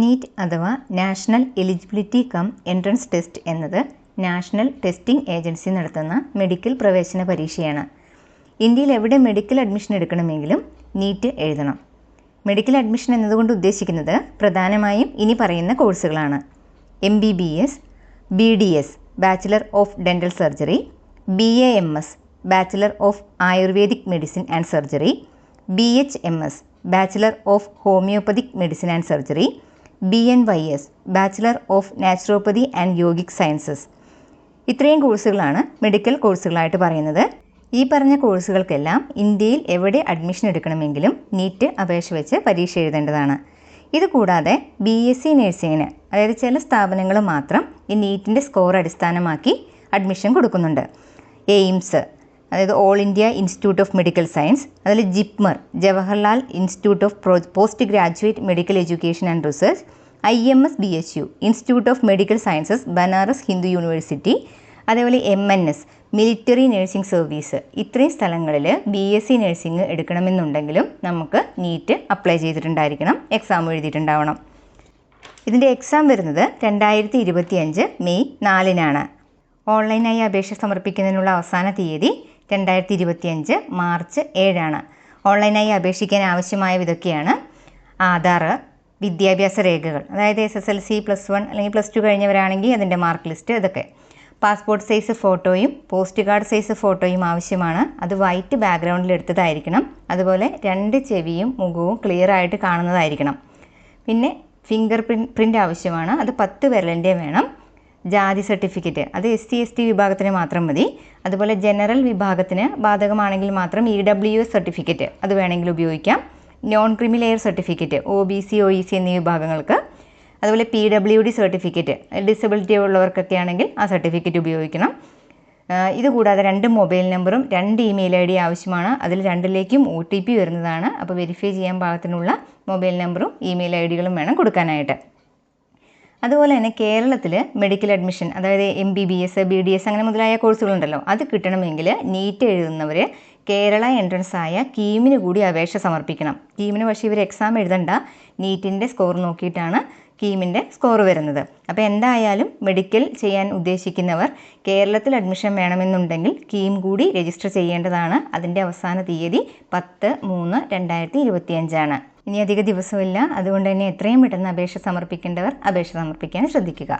NEET അഥവാ national eligibility cum entrance test എന്നത് national testing agency നടത്തുന്ന മെഡിക്കൽ പ്രവേശന പരീക്ഷയാണ്. ഇന്ത്യയിൽ എവിടെ മെഡിക്കൽ അഡ്മിഷൻ എടുക്കണമെങ്കിലും നീറ്റ് എഴുതണം. മെഡിക്കൽ അഡ്മിഷൻ എന്നതുകൊണ്ട് ഉദ്ദേശിക്കുന്നത് പ്രധാനമായും ഇനി പറയുന്ന കോഴ്സുകളാണ് M B B S B D S bachelor of dental surgery B A M S bachelor of ayurvedic medicine and surgery B H M S bachelor of homeopathic medicine and surgery B N Y S bachelor of naturopathy and yogic sciences ഇത്രയും കോഴ്സുകളാണ് medical കോഴ്സുകളായിട്ട് പറയുന്നത്. ഈ പറഞ്ഞ കോഴ്സുകൾക്കെല്ലാം ഇന്ത്യയിൽ എവിടെ admission എടുക്കണമെങ്കിലും NEET അപേക്ഷ വെച്ച് പരീക്ഷ എഴുതേണ്ടതാണ്. ഇതുകൂടാതെ ബി എസ് സി നഴ്സിങ്ങിന് അതായത് ചില സ്ഥാപനങ്ങൾ മാത്രം ഈ നീറ്റിന്റെ സ്കോർ അടിസ്ഥാനമാക്കി അഡ്മിഷൻ കൊടുക്കുന്നുണ്ട്. എയിംസ് അതായത് all India institute of medical science അതിൽ JIPMER Jawaharlal institute of post graduate medical education and research I M S B H U institute of medical sciences Banaras Hindu university അതേപോലെ M N S military nursing service. ഇത്രയും സ്ഥലങ്ങളിൽ B S C nursing എടുക്കണമെന്നുണ്ടെങ്കിലും നമുക്ക് NEET apply ചെയ്തിട്ടുണ്ടായിരിക്കണം exam എഴുതിയിട്ടുണ്ടാവണം. ഇതിന്റെ exam വരുന്നത് രണ്ടായിരത്തി ഇരുപത്തി അഞ്ച് മെയ് നാലിനാണ്. ഓൺലൈനായി അപേക്ഷ സമർപ്പിക്കുന്നതിനുള്ള അവസാന തീയതി രണ്ടായിരത്തി ഇരുപത്തി അഞ്ച് മാർച്ച് ഏഴാണ്. ഓൺലൈനായി അപേക്ഷിക്കാൻ ആവശ്യമായ ഇതൊക്കെയാണ് ആധാർ വിദ്യാഭ്യാസ രേഖകൾ അതായത് S S L C plus one അല്ലെങ്കിൽ പ്ലസ് ടു കഴിഞ്ഞവരാണെങ്കിൽ അതിന്റെ മാർക്ക് ലിസ്റ്റ് ഇതൊക്കെ. പാസ്പോർട്ട് സൈസ് ഫോട്ടോയും പോസ്റ്റ് കാർഡ് സൈസ് ഫോട്ടോയും ആവശ്യമാണ്. അത് വൈറ്റ് ബാക്ക്ഗ്രൗണ്ടിൽ എടുത്തതായിരിക്കണം. അതുപോലെ രണ്ട് ചെവിയും മുഖവും ക്ലിയർ ആയിട്ട് കാണുന്നതായിരിക്കണം. പിന്നെ ഫിംഗർ പ്രിന്റ് ആവശ്യമാണ്. അത് പത്ത് വിരലിന്റെ വേണം. ജാതി സർട്ടിഫിക്കറ്റ്. അത് എസ് സി എസ് ടി വിഭാഗത്തിന് മാത്രം മതി. അതുപോലെ ജനറൽ വിഭാഗത്തിന് ബാധകമാണെങ്കിൽ മാത്രം ഇ ഡബ്ല്യു എസ് സർട്ടിഫിക്കറ്റ് അത് വേണമെങ്കിൽ ഉപയോഗിക്കാം. Non creamy layer certificate O B C O E C എന്നീ വിഭാഗങ്ങൾക്ക്. അതുപോലെ P W D certificate disability ഉള്ളവർക്കൊക്കെ ആണെങ്കിൽ ആ സർട്ടിഫിക്കറ്റ് ഉപയോഗിക്കണം. ഇതുകൂടാതെ രണ്ട് മൊബൈൽ നമ്പറും രണ്ട് ഇമെയിൽ ഐ ഡി ആവശ്യമാണ്. അതിൽ രണ്ടിലേക്കും ഒ ടി പി വരുന്നതാണ്. അപ്പോൾ വെരിഫൈ ചെയ്യാൻ പാകത്തിനുള്ള മൊബൈൽ നമ്പറും ഇമെയിൽ ഐ ഡികളും വേണം കൊടുക്കാനായിട്ട്. അതുപോലെ തന്നെ കേരളത്തിൽ മെഡിക്കൽ അഡ്മിഷൻ അതായത് M B B S B D S അങ്ങനെ മുതലായ കോഴ്സുകളുണ്ടല്ലോ അത് കിട്ടണമെങ്കിൽ നീറ്റ് എഴുതുന്നവർ കേരള എൻട്രൻസ് ആയ കീമിന് കൂടി അപേക്ഷ സമർപ്പിക്കണം. കീമിന് പക്ഷേ ഇവർ എക്സാം എഴുതണ്ട. നീറ്റിന്റെ സ്കോർ നോക്കിയിട്ടാണ് കീമിന്റെ സ്കോർ വരുന്നത്. അപ്പോൾ എന്തായാലും മെഡിക്കൽ ചെയ്യാൻ ഉദ്ദേശിക്കുന്നവർ കേരളത്തിൽ അഡ്മിഷൻ വേണമെന്നുണ്ടെങ്കിൽ കീം കൂടി രജിസ്റ്റർ ചെയ്യേണ്ടതാണ്. അതിന്റെ അവസാന തീയതി പത്ത് മൂന്ന് രണ്ടായിരത്തി ഇരുപത്തിയഞ്ചാണ്. ഇനി അധിക ദിവസമില്ല. അതുകൊണ്ട് തന്നെ എത്രയും പെട്ടെന്ന് അപേക്ഷ സമർപ്പിക്കേണ്ടവർ അപേക്ഷ സമർപ്പിക്കാൻ ശ്രദ്ധിക്കുക.